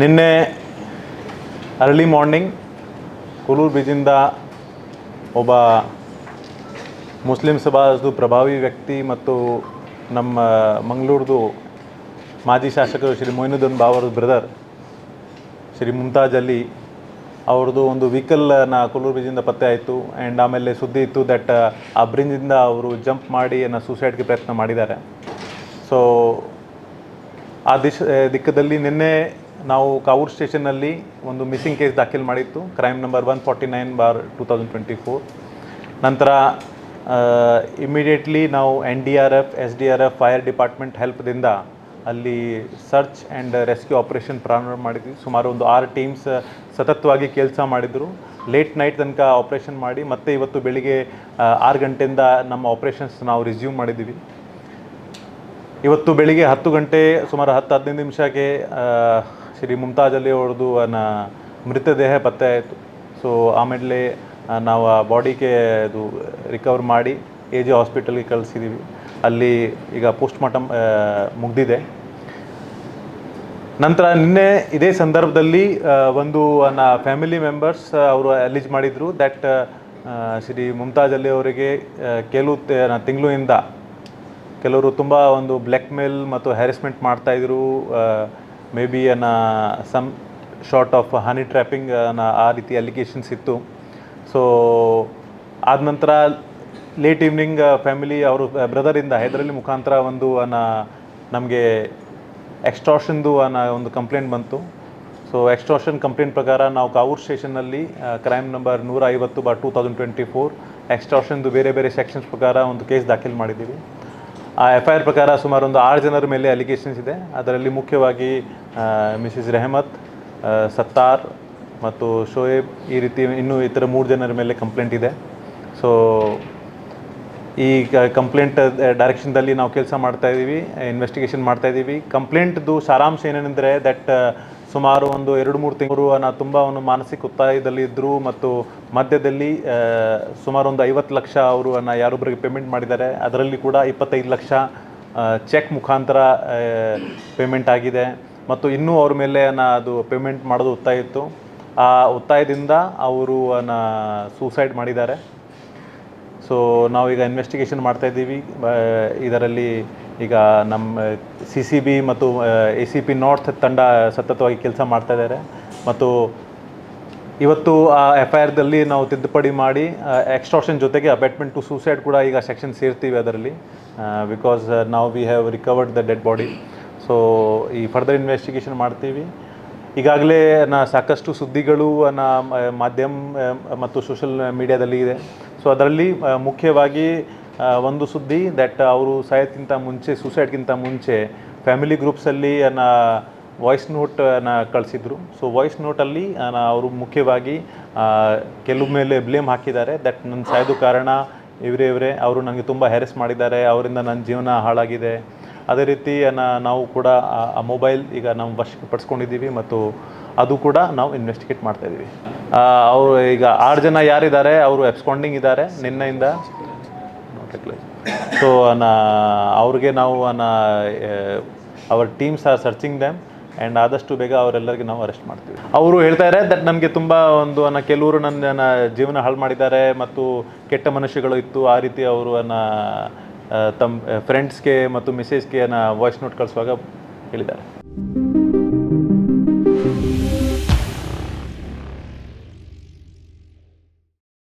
ನಿನ್ನೆ early morning ಕುಲೂರು ಬೀಜಿಂದ ಒಬ್ಬ Muslim ಸಭಾದು ಪ್ರಭಾವಿ ವ್ಯಕ್ತಿ ಮತ್ತು ನಮ್ಮ ಮಂಗಳೂರ್ದು ಮಾಜಿ ಶಾಸಕರು ಶ್ರೀ ಮೊಯ್ನುದ್ದೀನ್ ಬಾವರ್ ಬ್ರದರ್ ಶ್ರೀ ಮುಮ್ತಾಜ್ ಅಲಿ ಅವ್ರದ್ದು ಒಂದು ವೆಹಿಕಲ್ನ ಕುಲೂರು ಬ್ರಿಡ್ಜಿಂದ ಪತ್ತೆ ಆಯಿತು ಆ್ಯಂಡ್ ಆಮೇಲೆ ಸುದ್ದಿ ಇತ್ತು ದಟ್ ಆ ಬ್ರಿಡ್ಜಿಂದ ಅವರು ಜಂಪ್ ಮಾಡಿ ಏನೋ ಸೂಸೈಡ್ಗೆ ಪ್ರಯತ್ನ ಮಾಡಿದ್ದಾರೆ. ಸೊ ಆ ದಿಶ, ದಿಕ್ಕದಲ್ಲಿ ನಿನ್ನೆ ನಾವು ಕಾವೂರು ಸ್ಟೇಷನ್ನಲ್ಲಿ ಒಂದು ಮಿಸ್ಸಿಂಗ್ ಕೇಸ್ ದಾಖಲು ಮಾಡಿತ್ತು. Crime number one forty nine bar two thousand twenty four. ನಂತರ ಇಮಿಡಿಯೇಟ್ಲಿ ನಾವು N D R F, S D R F, fire department ಹೆಲ್ಪ್ದಿಂದ ಅಲ್ಲಿ ಸರ್ಚ್ ಆ್ಯಂಡ್ ರೆಸ್ಕ್ಯೂ ಆಪರೇಷನ್ ಪ್ರಾರಂಭ ಮಾಡಿದ್ವಿ. ಸುಮಾರು ಒಂದು ಆರು ಟೀಮ್ಸ್ ಸತತವಾಗಿ ಕೆಲಸ ಮಾಡಿದರು. ಲೇಟ್ ನೈಟ್ ತನಕ ಆಪ್ರೇಷನ್ ಮಾಡಿ, ಮತ್ತೆ ಇವತ್ತು ಬೆಳಿಗ್ಗೆ ಆರು ಗಂಟೆಯಿಂದ ನಮ್ಮ ಆಪ್ರೇಷನ್ಸ್ ನಾವು ರಿಸ್ಯೂಮ್ ಮಾಡಿದ್ದೀವಿ. ಇವತ್ತು ಬೆಳಿಗ್ಗೆ ಹತ್ತು ಗಂಟೆ, ಸುಮಾರು ಹತ್ತು ಹದಿನೈದು ನಿಮಿಷಕ್ಕೆ ಶ್ರೀ ಮುಮ್ತಾಜ್ ಅಲಿ ಅವ್ರದ್ದು ಮೃತದೇಹ ಪತ್ತೆ ಆಯಿತು. ಸೊ ಆಮೇಲೆ ನಾವು ಆ ಬಾಡಿಗೆ ಅದು ರಿಕವರ್ ಮಾಡಿ ಎ ಜೆ ಹಾಸ್ಪಿಟಲ್ಗೆ ಕಳಿಸಿದ್ದೀವಿ ಅಲ್ಲಿ ಈಗ ಪೋಸ್ಟ್ ಮಾರ್ಟಮ್ ಮುಗ್ದಿದೆ. ನಂತರ ನಿನ್ನೆ ಇದೇ ಸಂದರ್ಭದಲ್ಲಿ ಒಂದು ನನ್ನ ಫ್ಯಾಮಿಲಿ ಮೆಂಬರ್ಸ್ ಅವರು ಅಲಿಜ್ ಮಾಡಿದರು ದ್ಯಾಟ್ ಶ್ರೀ ಮುಮ್ತಾಜ್ ಅಲಿ ಅವರಿಗೆ ಕೆಲವು ತಿಂಗಳಿಂದ ಕೆಲವರು ತುಂಬ ಒಂದು ಬ್ಲ್ಯಾಕ್ ಮೇಲ್ ಮತ್ತು ಹ್ಯಾರೆಸ್ಮೆಂಟ್ ಮಾಡ್ತಾಯಿದ್ರು ಮೇ ಬಿ ಅನ್ನ some sort of honey trapping ಅನ್ನ ಆ ರೀತಿ ಅಲಿಗೇಷನ್ಸ್ ಇತ್ತು. ಸೊ ಆದ ನಂತರ ಲೇಟ್ ಈವ್ನಿಂಗ್ ಫ್ಯಾಮಿಲಿ ಅವರು ಬ್ರದರಿಂದ ಹೈದರಲ್ಲಿ ಮುಖಾಂತರ ಒಂದು ಅನ್ನ ನಮಗೆ ಎಕ್ಸ್ಟ್ರಾಷನ್ದು ಅನ್ನೋ ಒಂದು ಕಂಪ್ಲೇಂಟ್ ಬಂತು. ಸೊ ಎಕ್ಸ್ಟ್ರಾಷನ್ ಕಂಪ್ಲೇಂಟ್ ಪ್ರಕಾರ ನಾವು ಕಾವೂರ್ ಸ್ಟೇಷನಲ್ಲಿ ಕ್ರೈಮ್ ನಂಬರ್ ನೂರ ಐವತ್ತು bar two thousand twenty four ಎಕ್ಸ್ಟ್ರಾಷನ್ದು ಬೇರೆ ಬೇರೆ ಸೆಕ್ಷನ್ಸ್ ಪ್ರಕಾರ ಒಂದು ಕೇಸ್ ದಾಖಲು ಮಾಡಿದ್ದೀವಿ. ಆ ಎಫ್ ಐ ಆರ್ ಪ್ರಕಾರ ಸುಮಾರು ಒಂದು ಆರು ಜನರ ಮೇಲೆ ಅಲಿಗೇಷನ್ಸ್ ಇದೆ. ಅದರಲ್ಲಿ ಮುಖ್ಯವಾಗಿ ಮಿಸಿಸ್ ರೆಹಮತ್ ಸತ್ತಾರ್ ಮತ್ತು ಶೋಯೇಬ್ ಈ ರೀತಿ ಇನ್ನೂ ಇತರ ಮೂರು ಜನರ ಮೇಲೆ ಕಂಪ್ಲೇಂಟ್ ಇದೆ. ಸೊ ಈ ಕಂಪ್ಲೇಂಟ್ ಡೈರೆಕ್ಷನ್ದಲ್ಲಿ ನಾವು ಕೆಲಸ ಮಾಡ್ತಾ ಇದ್ದೀವಿ ಇನ್ವೆಸ್ಟಿಗೇಷನ್ ಮಾಡ್ತಾ ಇದ್ದೀವಿ. ಕಂಪ್ಲೇಂಟ್ದು ಸಾರಾಂಶ ಏನೇನೆಂದರೆ ದಟ್ ಸುಮಾರು ಒಂದು ಎರಡು ಮೂರು ತಿಂಗಳು ನಾ ತುಂಬ ಅವನು ಮಾನಸಿಕ ಒತ್ತಾಯದಲ್ಲಿ ಇದ್ದರು ಮತ್ತು ಮಧ್ಯದಲ್ಲಿ ಸುಮಾರು ಒಂದು ಐವತ್ತು ಲಕ್ಷ ಅವರು ಅನ್ನ ಯಾರೊಬ್ಬರಿಗೆ ಪೇಮೆಂಟ್ ಮಾಡಿದ್ದಾರೆ. ಅದರಲ್ಲಿ ಕೂಡ ಇಪ್ಪತ್ತೈದು ಲಕ್ಷ ಚೆಕ್ ಮುಖಾಂತರ ಪೇಮೆಂಟ್ ಆಗಿದೆ. ಮತ್ತು ಇನ್ನೂ ಅವ್ರ ಮೇಲೆ ಅನ್ನ ಅದು ಪೇಮೆಂಟ್ ಮಾಡೋದು ಒತ್ತಾಯ ಇತ್ತು. ಆ ಒತ್ತಾಯದಿಂದ ಅವರು ನ ಸೂಸೈಡ್ ಮಾಡಿದ್ದಾರೆ. ಸೊ ನಾವೀಗ ಇನ್ವೆಸ್ಟಿಗೇಷನ್ ಮಾಡ್ತಾ ಇದ್ದೀವಿ. ಇದರಲ್ಲಿ ಈಗ ನಮ್ಮ ಸಿ ಸಿ ಬಿ ಮತ್ತು ಎ ಸಿ ಪಿ ನಾರ್ತ್ ತಂಡ ಸತತವಾಗಿ ಕೆಲಸ ಮಾಡ್ತಾ ಇದ್ದಾರೆ ಮತ್ತು ಇವತ್ತು ಆ ಎಫ್ ಐ ಆರ್ದಲ್ಲಿ ನಾವು ತಿದ್ದುಪಡಿ ಮಾಡಿ ಎಕ್ಸ್ಟ್ರಾಕ್ಷನ್ ಜೊತೆಗೆ ಅಬೆಟ್ಮೆಂಟ್ ಟು ಸೂಸೈಡ್ ಕೂಡ ಈಗ ಸೆಕ್ಷನ್ ಸೇರ್ತೀವಿ ಅದರಲ್ಲಿ ಬಿಕಾಸ್ ನಾವು we have recovered the dead body so ಈ ಫರ್ದರ್ ಇನ್ವೆಸ್ಟಿಗೇಷನ್ ಮಾಡ್ತೀವಿ. ಈಗಾಗಲೇ ನಾ ಸಾಕಷ್ಟು ಸುದ್ದಿಗಳು ನ ಮಾಧ್ಯಮ ಮತ್ತು ಸೋಷಲ್ ಮೀಡಿಯಾದಲ್ಲಿ ಇದೆ. ಸೊ ಅದರಲ್ಲಿ ಮುಖ್ಯವಾಗಿ ಒಂದು ಸುದ್ದಿ ದಟ್ ಅವರು ಸಾಯೋದಕ್ಕಿಂತ ಮುಂಚೆ ಸೂಸೈಡ್ಗಿಂತ ಮುಂಚೆ ಫ್ಯಾಮಿಲಿ ಗ್ರೂಪ್ಸಲ್ಲಿ ನ ವಾಯ್ಸ್ ನೋಟನ್ನು ಕಳಿಸಿದ್ರು. ಸೊ ವಾಯ್ಸ್ ನೋಟಲ್ಲಿ ಅವರು ಮುಖ್ಯವಾಗಿ ಕೆಲವು ಮೇಲೆ ಬ್ಲೇಮ್ ಹಾಕಿದ್ದಾರೆ. ದಟ್ ನನ್ನ ಸಾಯೋದು ಕಾರಣ, ಇವರೇ ಇವರೇ, ಅವರು ನನಗೆ ತುಂಬ ಹ್ಯಾರೆಸ್ ಮಾಡಿದ್ದಾರೆ. ಅವರಿಂದ ನನ್ನ ಜೀವನ ಹಾಳಾಗಿದೆ. ಅದೇ ರೀತಿ ನಾವು ಕೂಡ ಆ- ಮೊಬೈಲ್ ಈಗ ನಾವು ವಶಕ್ಕೆ ಪಡಿಸ್ಕೊಂಡಿದ್ದೀವಿ ಮತ್ತು ಅದು ಕೂಡ ನಾವು ಇನ್ವೆಸ್ಟಿಗೇಟ್ ಮಾಡ್ತಾ ಇದ್ದೀವಿ ಅವರು ಈಗ ಆರು ಜನ ಯಾರಿದ್ದಾರೆ, ಅವರು ಎಬ್ಸ್ಕೊಂಡಿಂಗ್ ಇದ್ದಾರೆ ನಿನ್ನೆಯಿಂದ. ಸೊ ಅವ್ರಿಗೆ ನಾವು our teams are searching dam and ಆದಷ್ಟು ಬೇಗ ಅವರೆಲ್ಲರಿಗೆ ನಾವು ಅರೆಸ್ಟ್ ಮಾಡ್ತೀವಿ. ಅವರು ಹೇಳ್ತಾ ಇದ್ದಾರೆ ದಟ್ ನಮಗೆ ತುಂಬ ಒಂದು ಅನ್ನ, ಕೆಲವರು ನನ್ನ ಜೀವನ ಹಾಳು ಮಾಡಿದ್ದಾರೆ ಮತ್ತು ಕೆಟ್ಟ ಮನುಷ್ಯಗಳು ಇತ್ತು. ಆ ರೀತಿ ಅವರು ಅನ್ನ ತಮ್ಮ ಫ್ರೆಂಡ್ಸ್ಗೆ ಮತ್ತು ಮಿಸೇಜ್ಗೆ ವಾಯ್ಸ್ ನೋಟ್ ಕಳಿಸುವಾಗ ಹೇಳಿದ್ದಾರೆ.